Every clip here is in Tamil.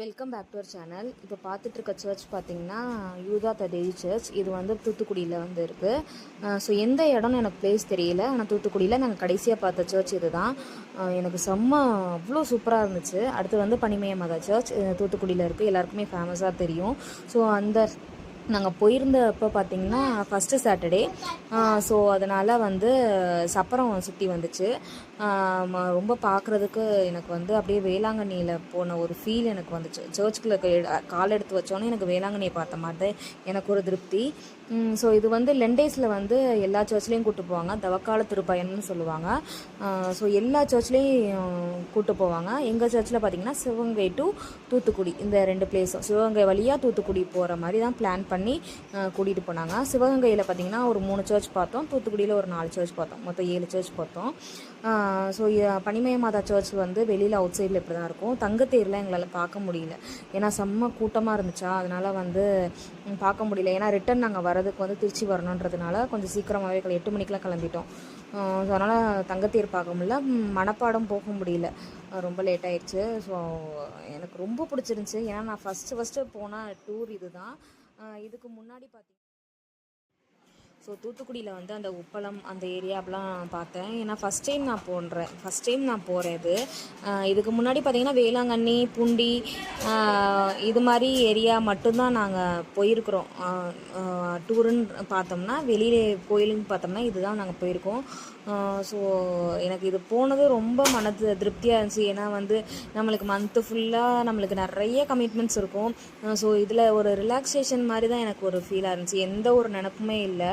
Welcome back to our channel இப்போ பார்த்துட்ருக்க சர்ச் பார்த்தீங்கன்னா யூதா தடேவி சர்ச் இது வந்து தூத்துக்குடியில் வந்து இருக்குது ஸோ எந்த இடம்னு எனக்கு பிளேஸ் தெரியல. ஆனால் தூத்துக்குடியில் நாங்கள் கடைசியாக பார்த்த சர்ச் இதுதான். தான் எனக்கு செம்ம அவ்வளோ சூப்பராக இருந்துச்சு. அடுத்து வந்து பனிமய மதா சர்ச் தூத்துக்குடியில் இருக்குது எல்லாருக்குமே ஃபேமஸாக தெரியும். ஸோ அந்த நாங்கள் போயிருந்தப்போ பார்த்தீங்கன்னா ஃபஸ்ட்டு சாட்டர்டே ஸோ அதனால் வந்து சப்பரம் சுற்றி வந்துச்சு. ரொம்ப பார்க்குறதுக்கு எனக்கு வந்து அப்படியே வேளாங்கண்ணியில் போன ஒரு ஃபீல் எனக்கு வந்துச்சு. சர்ச்சுக்குள்ளே கால் எடுத்து வச்சோன்னே எனக்கு வேளாங்கண்ணியை பார்த்த மாதிரி தான் எனக்கு ஒரு திருப்தி. ஸோ இது வந்து லெண்டேஸில் வந்து எல்லா சர்ச்லேயும் கூப்பிட்டு போவாங்க. தவக்கால திருப்பயன்னு சொல்லுவாங்க. ஸோ எல்லா சர்ச்லேயும் கூப்பிட்டு போவாங்க. எங்கள் சர்ச்சில் பார்த்தீங்கன்னா சிவகங்கை டு தூத்துக்குடி இந்த ரெண்டு பிளேஸும் சிவகங்கை வழியாக தூத்துக்குடி போகிற மாதிரி தான் பிளான் பண்ணி கூட்டிகிட்டு போனாங்க. சிவகங்கையில் பார்த்தீங்கன்னா ஒரு மூணு சர்ச் பார்த்தோம். தூத்துக்குடியில் ஒரு நாலு சர்ச் பார்த்தோம். மொத்தம் ஏழு சர்ச் பார்த்தோம். ஸோ பனிமய மாதா சர்ச் வந்து வெளியில் அவுட் சைடில் இப்படி தான் இருக்கும் தங்கத்தேர்லாம் எங்களால் பார்க்க முடியல. ஏன்னா செம்ம கூட்டமாக இருந்துச்சா? அதனால் வந்து பார்க்க முடியல. ஏன்னா ரிட்டன் நாங்கள் வரதுக்கு வந்து திருச்சி வரணுன்றதுனால கொஞ்சம் சீக்கிரமாகவே எட்டு மணிக்கெலாம் கிளம்பிட்டோம். ஸோ அதனால் தங்கத்தேர் பார்க்க முடியல. மனப்பாடம் போக முடியல. ரொம்ப லேட் ஆயிடுச்சு. ஸோ எனக்கு ரொம்ப பிடிச்சிருந்துச்சி. ஏன்னா நான் ஃபஸ்ட்டு ஃபஸ்ட்டு போன டூர் இதுதான். தான் இதுக்கு முன்னாடி பார்த்தீங்கன்னா ஸோ தூத்துக்குடியில் வந்து அந்த உப்பளம் அந்த ஏரியாவெலாம் பார்த்தேன். ஏன்னா ஃபஸ்ட் டைம் நான் போன்றேன். ஃபஸ்ட் டைம் நான் போகிறேன் இது. இதுக்கு முன்னாடி பார்த்திங்கன்னா வேளாங்கண்ணி பூண்டி இது மாதிரி ஏரியா மட்டும்தான் நாங்கள் போயிருக்கிறோம். டூருன்னு பார்த்தோம்னா வெளியில் கோயிலுன்னு பார்த்தோம்னா இதுதான் நாங்கள் போயிருக்கோம். ஸோ எனக்கு இது போனது ரொம்ப மனது திருப்தியாக இருந்துச்சு. ஏன்னா வந்து நம்மளுக்கு மந்த்து ஃபுல்லாக நம்மளுக்கு நிறைய கமிட்மெண்ட்ஸ் இருக்கும். ஸோ இதில் ஒரு ரிலாக்ஸேஷன் மாதிரி தான் எனக்கு ஒரு ஃபீலாக இருந்துச்சு. எந்த ஒரு நினப்புமே இல்லை.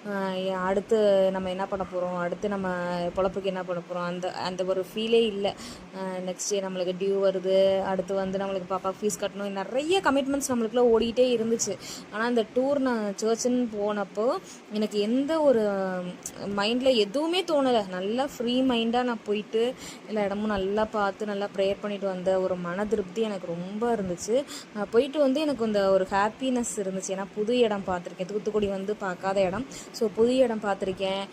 அடுத்து நம்ம என்ன பண்ண போகிறோம் அடுத்து நம்ம பொழப்புக்கு என்ன பண்ண போகிறோம் அந்த அந்த ஒரு ஃபீலே இல்லை. நெக்ஸ்ட் நம்மளுக்கு டியூ வருது. அடுத்து வந்து நம்மளுக்கு பாப்பா ஃபீஸ் கட்டணும். நிறைய கமிட்மெண்ட்ஸ் நம்மளுக்குள்ள ஓடிக்கிட்டே இருந்துச்சு. ஆனால் அந்த டூர் நான் சர்ச்சுன்னு போனப்போ எனக்கு எந்த ஒரு மைண்டில் எதுவுமே தோணலை. நல்லா ஃப்ரீ மைண்டாக நான் போயிட்டு எல்லா இடமும் நல்லா பார்த்து நல்லா ப்ரேயர் பண்ணிட்டு வந்த ஒரு மன திருப்தி எனக்கு ரொம்ப இருந்துச்சு. போயிட்டு வந்து எனக்கு இந்த ஒரு ஹாப்பினஸ் இருந்துச்சு. ஏன்னா புது இடம் பார்த்துருக்கேன். தூத்துக்குடி வந்து பார்க்காத இடம். ஸோ புது இடம் பார்த்துருக்கேன்.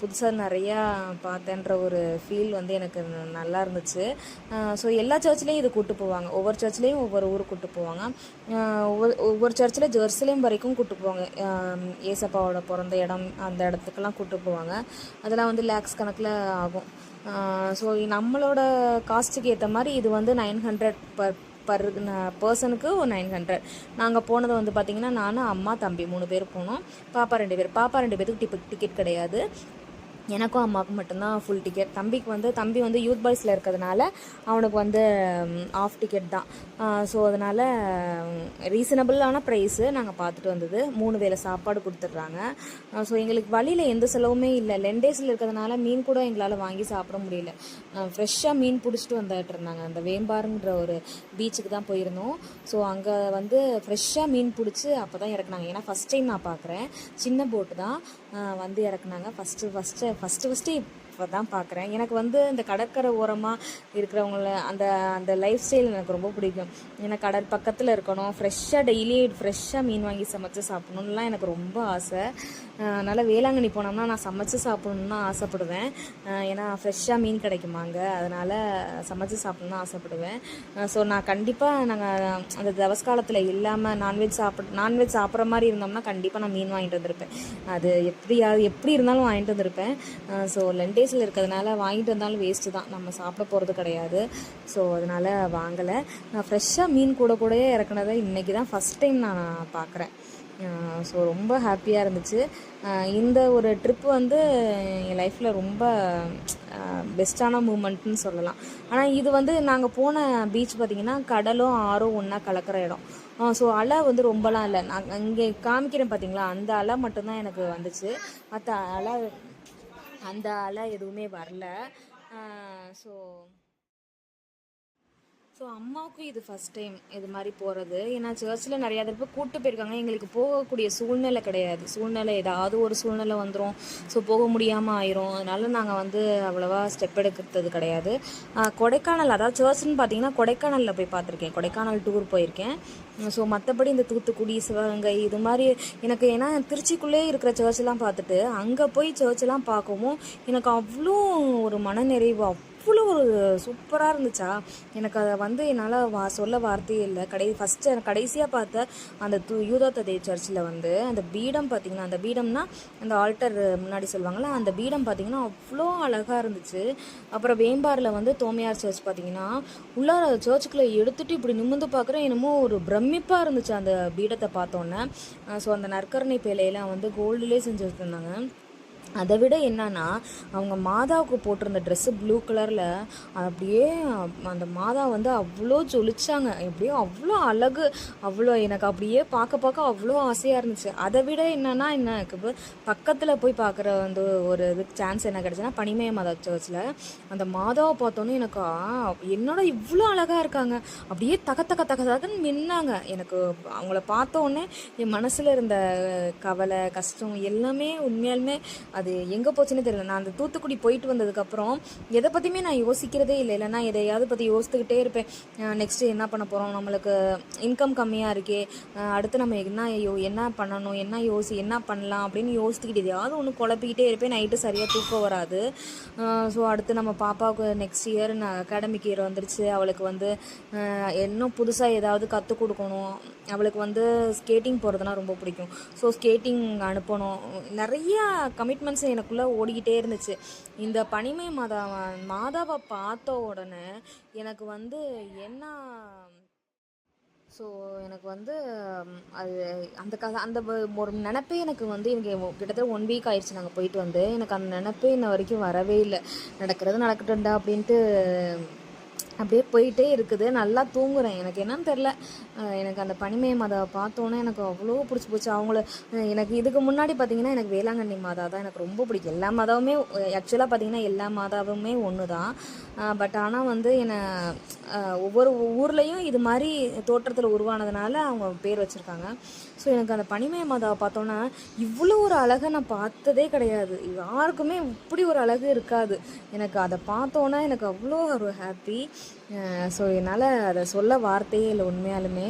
புதுசாக நிறையா பார்த்தேன்ற ஒரு ஃபீல் வந்து எனக்கு ந- நல்லா இருந்துச்சு. ஸோ எல்லா சர்ச்லேயும் இது கூப்பிட்டு போவாங்க. ஒவ்வொரு சர்ச்லேயும் ஒவ்வொரு ஊருக்கு கூட்டு போவாங்க. ஒவ்வொரு ஒவ்வொரு சர்ச்சில் ஜெருசலேம் வரைக்கும் கூட்டு போவாங்க. ஏசப்பாவோட பிறந்த இடம் அந்த இடத்துக்கெல்லாம் கூட்டு போவாங்க. அதெல்லாம் வந்து லேக்ஸ் கணக்கில் ஆகும். ஸோ நம்மளோட காஸ்ட்டுக்கு ஏற்ற மாதிரி இது வந்து நைன் ஹண்ட்ரட் பர் பர் பர்சனுக்கு ஒரு நைன் ஹண்ட்ரட் நாங்கள் போனது வந்து பார்த்திங்கன்னா நான் அம்மா தம்பி மூணு பேர் போனோம். பாப்பா ரெண்டு பேர். பாப்பா ரெண்டு பேருக்கு டிக்கெட் டிக்கெட் கிடையாது. எனக்கும் அம்மாவுக்கும் மட்டும்தான் ஃபுல் டிக்கெட் தம்பிக்கு வந்து தம்பி வந்து யூத் பாய்ஸில் இருக்கிறதுனால அவனுக்கு வந்து ஆஃப் டிக்கெட் தான். ஸோ அதனால் ரீசனபிளான ப்ரைஸு நாங்கள் பார்த்துட்டு வந்தது. மூணு வேளை சாப்பாடு கொடுத்துட்றாங்க. ஸோ எங்களுக்கு வழியில் எந்த செலவுமே இல்லை. லென் டேஸில் இருக்கிறதுனால மீன் கூட எங்களால் வாங்கி சாப்பிட முடியல. ஃப்ரெஷ்ஷாக மீன் பிடிச்சிட்டு வந்துட்டு இருந்தாங்க. அந்த வேம்பாருன்ற ஒரு பீச்சுக்கு தான் போயிருந்தோம். ஸோ அங்கே வந்து ஃப்ரெஷ்ஷாக மீன் பிடிச்சி அப்போ தான் இறக்குனாங்க. ஏன்னா ஃபஸ்ட் டைம் நான் பார்க்குறேன் சின்ன போட்டு தான். வந்து இறக்குனாங்க. ஃபஸ்ட்டு ஃபஸ்ட்டு ஃபஸ்ட்டு ஃபஸ்ட்டு இப்போ தான் பார்க்குறேன் எனக்கு வந்து இந்த கடற்கரை ஓரமாக இருக்கிறவங்கள அந்த அந்த லைஃப் ஸ்டைல் எனக்கு ரொம்ப பிடிக்கும். ஏன்னா கடல் பக்கத்தில் இருக்கணும். ஃப்ரெஷ்ஷாக டெய்லி ஃப்ரெஷ்ஷாக மீன் வாங்கி சமைச்சு சாப்பிடணும்லாம் எனக்கு ரொம்ப ஆசை. அதனால் வேளாங்கண்ணி போனோம்னா நான் சமைச்சு சாப்பிடணுன்னு தான் ஆசைப்படுவேன். ஏன்னா ஃப்ரெஷ்ஷாக மீன் கிடைக்குமாங்க அதனால் சமைச்சு சாப்பிடணும்னு ஆசைப்படுவேன். ஸோ நான் கண்டிப்பாக நாங்கள் அந்த தவஸ்காலத்தில் இல்லாமல் நான்வெஜ் சாப்பிட நான்வெஜ் சாப்பிட்ற மாதிரி இருந்தோம்னா கண்டிப்பாக நான் மீன் வாங்கிட்டு வந்திருப்பேன். அது எப்படியாவது எப்படி இருந்தாலும் வாங்கிட்டு வந்திருப்பேன். ஸோ லெண்டேஸில் இருக்கிறதுனால வாங்கிட்டு வந்தாலும் வேஸ்ட்டு தான். நம்ம சாப்பிட போகிறது கிடையாது. ஸோ அதனால் வாங்கலை. நான் ஃப்ரெஷ்ஷாக மீன் கூட கூடயே இறக்குனதை இன்றைக்கி தான் ஃபஸ்ட் டைம் நான் பார்க்குறேன் ஸோ ரொம்ப ஹாப்பியாக இருந்துச்சு. இந்த ஒரு ட்ரிப் வந்து என் லைஃப்பில் ரொம்ப பெஸ்ட்டான மூமெண்ட்னு சொல்லலாம். ஆனால் இது வந்து நாங்கள் போன பீச் பார்த்திங்கன்னா கடலும் ஆறும் ஒன்றா கலக்கிற இடம். ஸோ அலை வந்து ரொம்பலாம் இல்லை. நான் இங்கே காமிக்கிறேன் பார்த்தீங்களா அந்த அலை மட்டும்தான் எனக்கு வந்துச்சு. மற்ற அலை அந்த அலை எதுவுமே வரல. ஸோ ஸோ அம்மாவுக்கும் இது ஃபஸ்ட் டைம் இது மாதிரி போகிறது ஏன்னா சர்ச்சில் நிறையா தடவை கூப்பிட்டு போயிருக்காங்க. எங்களுக்கு போகக்கூடிய சூழ்நிலை கிடையாது. சூழ்நிலை ஏதாவது ஒரு சூழ்நிலை வந்துடும் ஸோ போக முடியாமல் ஆயிரும். அதனால நாங்கள் வந்து அவ்வளோவா ஸ்டெப் எடுக்கிறது கிடையாது. கொடைக்கானல் அதாவது சர்ச்னு பார்த்தீங்கன்னா கொடைக்கானலில் போய் பார்த்துருக்கேன் கொடைக்கானல் டூர் போயிருக்கேன். ஸோ மற்றபடி இந்த தூத்துக்குடி சிவகங்கை இது மாதிரி எனக்கு ஏன்னா திருச்சிக்குள்ளே இருக்கிற சர்ச்லாம் பார்த்துட்டு அங்கே போய் சர்ச்செலாம் பார்க்கவும் எனக்கு அவ்வளோ ஒரு மனநிறைவு அவ்வளோ ஒரு சூப்பராக இருந்துச்சா? எனக்கு அதை வந்து என்னால் வா சொல்ல வார்த்தையே இல்லை. கடை ஃபஸ்ட்டு கடைசியாக பார்த்த அந்த து யூதா சர்ச்சில் வந்து அந்த பீடம் பார்த்திங்கன்னா அந்த பீடம்னா அந்த ஆல்டர் முன்னாடி சொல்லுவாங்கள்ல அந்த பீடம் பார்த்திங்கன்னா அவ்வளோ அழகாக இருந்துச்சு. அப்புறம் வேம்பாரில் வந்து தோமையார் சர்ச் பார்த்திங்கன்னா உள்ளார சர்ச்சுக்குள்ளே எடுத்துகிட்டு இப்படி நிமிர்ந்து பார்க்குறேன் என்னமோ ஒரு பிரமிப்பாக இருந்துச்சு அந்த பீடத்தை பார்த்தோன்னே. ஸோ அந்த நற்கரணை பேலையெல்லாம் வந்து கோல்டுலேயே செஞ்சு வச்சுருந்தாங்க அதை விட என்னன்னா அவங்க மாதாவுக்கு போட்டிருந்த ட்ரெஸ்ஸு ப்ளூ கலரில் அப்படியே அந்த மாதா வந்து அவ்வளோ ஜொலிச்சாங்க. எப்படியோ அவ்வளோ அழகு அவ்வளோ எனக்கு அப்படியே பார்க்க பார்க்க அவ்வளோ ஆசையாக இருந்துச்சு. அதை விட என்னன்னா என்ன இப்போ பக்கத்தில் போய் பார்க்குற வந்து ஒரு இதுக்கு சான்ஸ் என்ன கிடச்சுன்னா பனிமய மாதா சர்ச்சில் அந்த மாதாவை பார்த்தோன்னே எனக்கு என்னோட இவ்வளோ அழகாக இருக்காங்க. அப்படியே தக தக தக தகன்னு மின்னாங்க எனக்கு அவங்கள பார்த்த உடனே என் மனசில் இருந்த கவலை கஷ்டம் எல்லாமே உண்மையாலுமே அது எங்கே போச்சுன்னு தெரியல. நான் அந்த தூத்துக்குடி போயிட்டு வந்ததுக்கப்புறம் எதை பற்றியுமே நான் யோசிக்கிறதே இல்லை. இல்லைனா எதையாவது பற்றி யோசித்துக்கிட்டே இருப்பேன். நெக்ஸ்ட்டு என்ன பண்ண போகிறோம் நம்மளுக்கு இன்கம் கம்மியாக இருக்கே. அடுத்து நம்ம என்ன யோ என்ன பண்ணணும்? என்ன யோசி என்ன பண்ணலாம்? அப்படின்னு யோசித்துக்கிட்டு எதையாவது ஒன்று குழப்பிக்கிட்டே இருப்பேன். நைட்டு சரியாக தூக்கம் வராது. ஸோ அடுத்து நம்ம பாப்பாவுக்கு நெக்ஸ்ட் இயர் நான் அகாடமிக் இயர் வந்துருச்சு. அவளுக்கு வந்து இன்னும் புதுசாக ஏதாவது கற்றுக் கொடுக்கணும். அவளுக்கு வந்து ஸ்கேட்டிங் போகிறதுனா ரொம்ப பிடிக்கும். ஸோ ஸ்கேட்டிங் அனுப்பணும். நிறையா கமிட்மெண்ட் கமிட்மெண்ட்ஸ் எனக்குள்ளே ஓடிக்கிட்டே இருந்துச்சு. இந்த பனிமை மாதா மாதாவை பார்த்த உடனே எனக்கு வந்து என்ன ஸோ எனக்கு வந்து அது அந்த கதை அந்த ஒரு நினப்பே எனக்கு வந்து எனக்கு கிட்டத்தட்ட ஒன் வீக் ஆயிடுச்சு நாங்கள் போயிட்டு வந்து. எனக்கு அந்த நினப்பே இன்ன வரைக்கும் வரவே இல்லை. நடக்கிறது நடக்கட்டும்டா அப்படின்ட்டு அப்படியே போயிட்டே இருக்குது. நல்லா தூங்குறேன். எனக்கு என்னன்னு தெரில எனக்கு அந்த பனிமய மாதாவை பார்த்தோன்னே எனக்கு அவ்வளோ பிடிச்சி போச்சு. அவங்கள எனக்கு இதுக்கு முன்னாடி பார்த்தீங்கன்னா எனக்கு வேளாங்கண்ணி மாதா தான் எனக்கு ரொம்ப பிடிக்கும். எல்லா மாதாவுமே ஆக்சுவலாக பார்த்தீங்கன்னா எல்லா மாதாவுமே ஒன்று தான் பட் ஆனால் வந்து என்னை ஒவ்வொரு ஊர்லேயும் இது மாதிரி தோற்றத்தில் உருவானதுனால அவங்க பேர் வச்சுருக்காங்க. ஸோ எனக்கு அந்த பனிமய மாதாவை பார்த்தோன்னா இவ்வளோ ஒரு அழகை நான் பார்த்ததே கிடையாது. யாருக்குமே இப்படி ஒரு அழகு இருக்காது. எனக்கு அதை பார்த்தோன்னா எனக்கு அவ்வளோ ஒரு ஹாப்பி Dios. ஸோ என்னால் அதை சொல்ல வார்த்தையே இல்லை உண்மையாலுமே.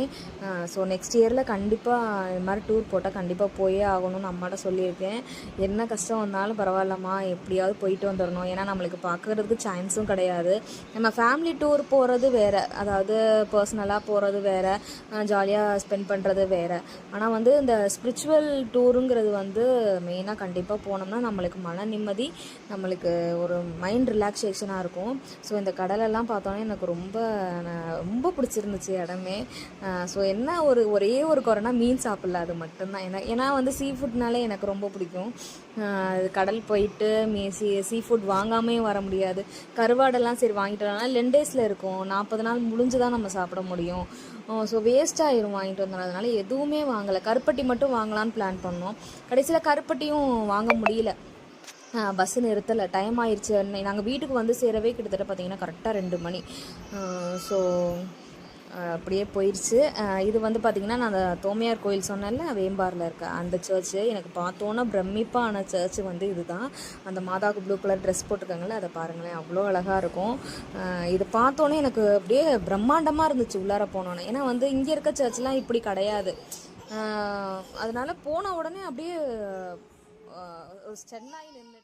ஸோ நெக்ஸ்ட் இயரில் கண்டிப்பாக இது மாதிரி டூர் போட்டால் கண்டிப்பாக போயே ஆகணும்னு அம்மாட்ட சொல்லியிருக்கேன். என்ன கஷ்டம் வந்தாலும் பரவாயில்லம்மா எப்படியாவது போயிட்டு வந்துடணும் ஏன்னா நம்மளுக்கு பார்க்கறதுக்கு சான்ஸும் கிடையாது. நம்ம ஃபேமிலி டூர் போகிறது வேறு அதாவது பர்சனலாக போகிறது வேறு ஜாலியாக ஸ்பெண்ட் பண்ணுறது வேறு. ஆனால் வந்து இந்த ஸ்பிரிச்சுவல் டூருங்கிறது வந்து மெயினாக கண்டிப்பாக போனோம்னா நம்மளுக்கு மன நிம்மதி நம்மளுக்கு ஒரு மைண்ட் ரிலாக்ஸேஷனாக இருக்கும். ஸோ இந்த கடலெல்லாம் பார்த்தோன்னே எனக்கு ரொம்ப நான் ரொம்ப பிடிச்சிருந்துச்சு இடமே. ஸோ என்ன ஒரு ஒரே ஒரு குறைனா மீன் சாப்பிடல அது மட்டும்தான். ஏன்னா ஏன்னா வந்து சீ ஃபுட்னாலே எனக்கு ரொம்ப பிடிக்கும். அது கடல் போயிட்டு மீ சீ சீ ஃபுட் வாங்காமே வர முடியாது. கருவாடெல்லாம் சரி வாங்கிட்டு வரலாம். லென் இருக்கும். நாற்பது நாள் முடிஞ்சு தான் நம்ம சாப்பிட முடியும். ஸோ வேஸ்ட் ஆயிரும் வாங்கிட்டு வந்ததுனால எதுவுமே வாங்கலை. கருப்பட்டி மட்டும் வாங்கலான்னு பிளான் பண்ணோம். கடைசியில் கருப்பட்டியும் வாங்க முடியல. பஸ்ஸு நிறுத்தலை. டைம் ஆயிடுச்சு நாங்கள் வீட்டுக்கு வந்து சேரவே கிட்டத்தட்ட பார்த்தீங்கன்னா கரெக்டாக ரெண்டு மணி. ஸோ அப்படியே போயிடுச்சு இது வந்து பார்த்திங்கன்னா நான் அந்த தோமையார் கோயில் சொன்னேன்ல வேம்பாரில் இருக்க அந்த சர்ச்சு எனக்கு பார்த்தோன்னா பிரமிப்பான சர்ச்சு வந்து இதுதான். அந்த மாதாவுக்கு ப்ளூ கலர் ட்ரெஸ் போட்டிருக்காங்களே அதை பாருங்களேன். அவ்வளோ அழகாக இருக்கும். இது பார்த்தோன்னே எனக்கு அப்படியே பிரம்மாண்டமாக இருந்துச்சு உள்ளார போனோன்னே. ஏன்னா வந்து இங்கே இருக்க சர்ச்லாம் இப்படி கிடையாது. அதனால் அதனால போன உடனே அப்படியே சென்னை நின்று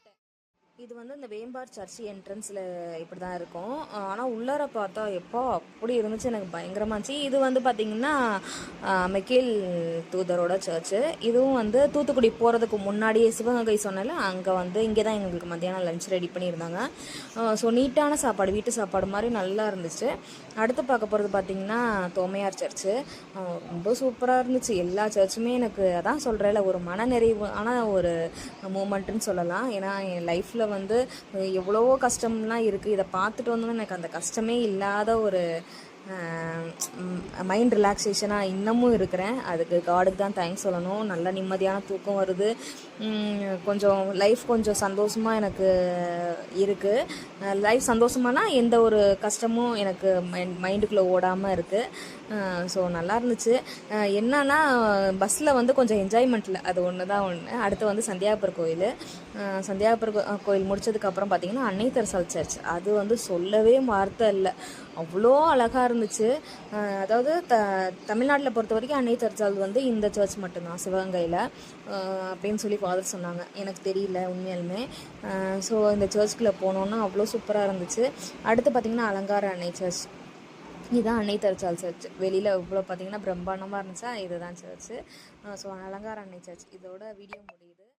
இது வந்து இந்த வேம்பார் சர்ச் என்ட்ரன்ஸில் இப்படி தான் இருக்கும் ஆனால் உள்ளார பார்த்தா எப்போ அப்படி இருந்துச்சு எனக்கு பயங்கரமாக இருந்துச்சு. இது வந்து பார்த்திங்கன்னா மெக்கேல் தூதரோட சர்ச்சு இதுவும் வந்து தூத்துக்குடி போகிறதுக்கு முன்னாடியே சிவகங்கை சொன்னால அங்கே வந்து இங்கே தான் எங்களுக்கு மத்தியானம் லஞ்ச் ரெடி பண்ணியிருந்தாங்க. ஸோ நீட்டான சாப்பாடு வீட்டு சாப்பாடு மாதிரி நல்லா இருந்துச்சு. அடுத்து பார்க்க போகிறது பார்த்திங்கன்னா தோமையார் சர்ச்சு ரொம்ப சூப்பராக இருந்துச்சு. எல்லா சர்ச்சுமே எனக்கு அதான் சொல்கிறேன்ல ஒரு மனநிறைவு ஆனால் ஒரு மூமெண்ட்டுன்னு சொல்லலாம். ஏன்னா என் லைஃப்பில் வந்து எவ்வளவோ கஷ்டம்லாம் இருக்குது இதை பார்த்துட்டு வந்தோன்னே எனக்கு அந்த கஷ்டமே இல்லாத ஒரு மைண்ட் ரிலாக்ஸேஷனாக இன்னமும் இருக்கிறேன். அதுக்கு காடுக்கு தான் தேங்க்ஸ் சொல்லணும். நல்ல நிம்மதியான தூக்கம் வருது. கொஞ்சம் லைஃப் கொஞ்சம் சந்தோஷமாக எனக்கு இருக்குது லைஃப் சந்தோஷமானா எந்த ஒரு கஷ்டமும் எனக்கு மைண்ட் மைண்டுக்குள்ளே ஓடாமல் இருக்குது ஸோ நல்லா இருந்துச்சு. என்னன்னா பஸ்ஸில் வந்து கொஞ்சம் என்ஜாய்மெண்ட்டில் அது ஒன்று தான் ஒன்று அடுத்து வந்து சந்தியாபுர கோயில். அஹ் சந்தியாபுர கோயில் முடிச்சதுக்கப்புறம் பார்த்தீங்கன்னா அன்னை தெரசால் சர்ச் அது வந்து சொல்லவே வார்த்தை இல்லை. அவ்வளோ அழகாக இருந்துச்சு. அதாவது த தமிழ்நாட்டில் பொறுத்த வரைக்கும் அன்னை தர்ச்சால் வந்து இந்த சர்ச் மட்டும்தான் சிவகங்கையில். அப்படின்னு சொல்லி ஃபாதர் சொன்னாங்க. எனக்கு தெரியல உண்மையாலுமே. ஸோ இந்த சர்ச்சுக்குள்ளே போனோன்னா அவ்வளோ சூப்பராக இருந்துச்சு. அடுத்து பார்த்திங்கன்னா அலங்கார அன்னை சர்ச் இதுதான் அன்னை தர்ச்சால் சர்ச் வெளியில் இவ்வளோ பார்த்தீங்கன்னா பிரம்மாண்டமாக இருந்துச்சா? இதுதான் சர்ச்சு ஸோ அலங்கார அன்னை சர்ச் இதோட வீடியோ முடியுது.